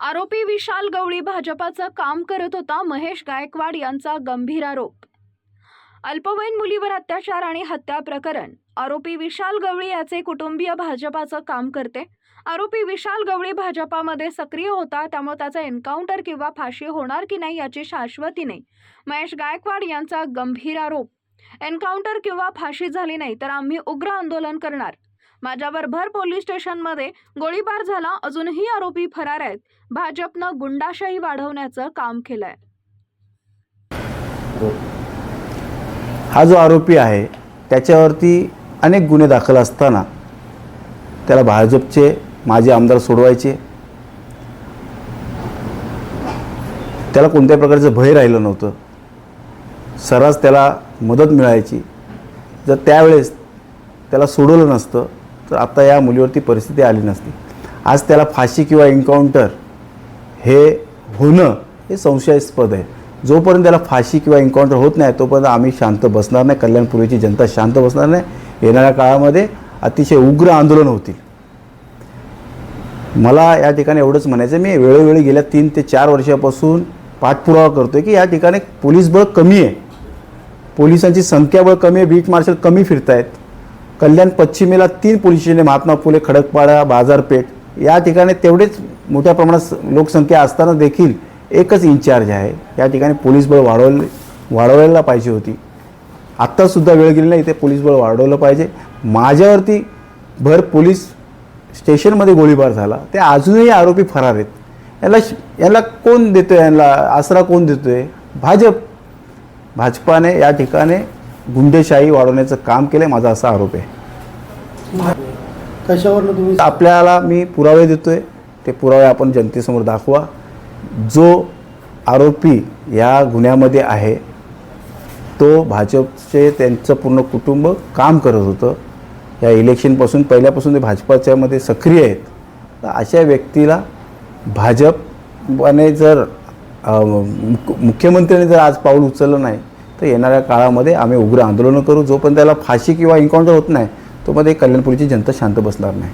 आरोपी विशाल गवळी भाजपाचं काम करत होता महेश गायकवाड यांचा गंभीर आरोप. अल्पवयीन मुलीवर अत्याचार आणि हत्या प्रकरण. आरोपी विशाल गवळी याचे कुटुंबीय भाजपाचं काम करते. आरोपी विशाल गवळी भाजपामध्ये सक्रिय होता त्यामुळे त्याचा एन्काउंटर किंवा फाशी होणार की नाही याची शाश्वती नाही. महेश गायकवाड यांचा गंभीर आरोप. एन्काउंटर किंवा फाशी झाली नाही तर आम्ही उग्र आंदोलन करणार. माझ्यावर भर पोलीस स्टेशनमध्ये गोळीबार झाला अजूनही आरोपी फरार आहेत. भाजपनं गुंडाशाही वाढवण्याचं काम केलंय. हा जो आरोपी आहे त्याच्यावरती अनेक गुन्हे दाखल असताना त्याला भाजपचे माजी आमदार सोडवायचे. त्याला कोणत्या प्रकारचं भय राहिलं नव्हतं. सर्रास त्याला मदत मिळायची. जर त्यावेळेस त्याला सोडवलं नसतं तर आता या मुलीवरती परिस्थिती आली नसती. आज त्याला फाशी किंवा एन्काउंटर हे होणं हे संशयास्पद आहे. जोपर्यंत त्याला फाशी किंवा एन्काउंटर होत नाही तोपर्यंत आम्ही शांत बसणार नाही. कल्याणपूर्वीची जनता शांत बसणार नाही. येणाऱ्या काळामध्ये अतिशय उग्र आंदोलन होतील. मला या ठिकाणी एवढंच म्हणायचं मी वेळोवेळी गेल्या तीन ते चार वर्षापासून पाठपुरावा करतो की या ठिकाणी पोलीस बळ कमी आहे. पोलिसांची संख्याबळ कमी आहे. बीट मार्शल कमी फिरत आहेत कल्याण पश्चिमेला तीन पोलीस स्टेशन महात्मा फुले खडकपाडा बाजारपेठ. या ठिकाणी तेवढेच मोठ्या प्रमाणात लोकसंख्या असताना देखील एकच इन्चार्ज आहे. या ठिकाणी पोलीस बळ वाढवले वाढवायला पाहिजे होती. आत्तासुद्धा वेळ गेली नाही इथे पोलीस बळ वाढवलं पाहिजे. माझ्यावरती भर पोलीस स्टेशनमध्ये गोळीबार झाला. ते अजूनही आरोपी फरार आहेत. याला याला कोण देतो आहे यांना आसरा कोण देतो आहे भाजप. भाजपाने या ठिकाणी गुंडेशाही वाढवण्याचं काम केलं आहे माझा असा आरोप आहे. कशावरनं तुम्ही आपल्याला मी पुरावे देतोय ते पुरावे आपण जनतेसमोर दाखवा. जो आरोपी या गुन्ह्यामध्ये आहे तो भाजपचे त्यांचं पूर्ण कुटुंब काम करत होतं. या इलेक्शनपासून पहिल्यापासून ते भाजपाच्यामध्ये सक्रिय आहेत. तर अशा व्यक्तीला भाजपने जर मुख्यमंत्र्यांनी जर आज पाऊल उचललं नाही तर येणाऱ्या काळामध्ये आम्ही उग्र आंदोलनं करू. जोपर्यंत त्याला फाशी किंवा एन्काउंटर होत नाही तोपर्यंत कल्याणपुरीची जनता शांत बसणार नाही.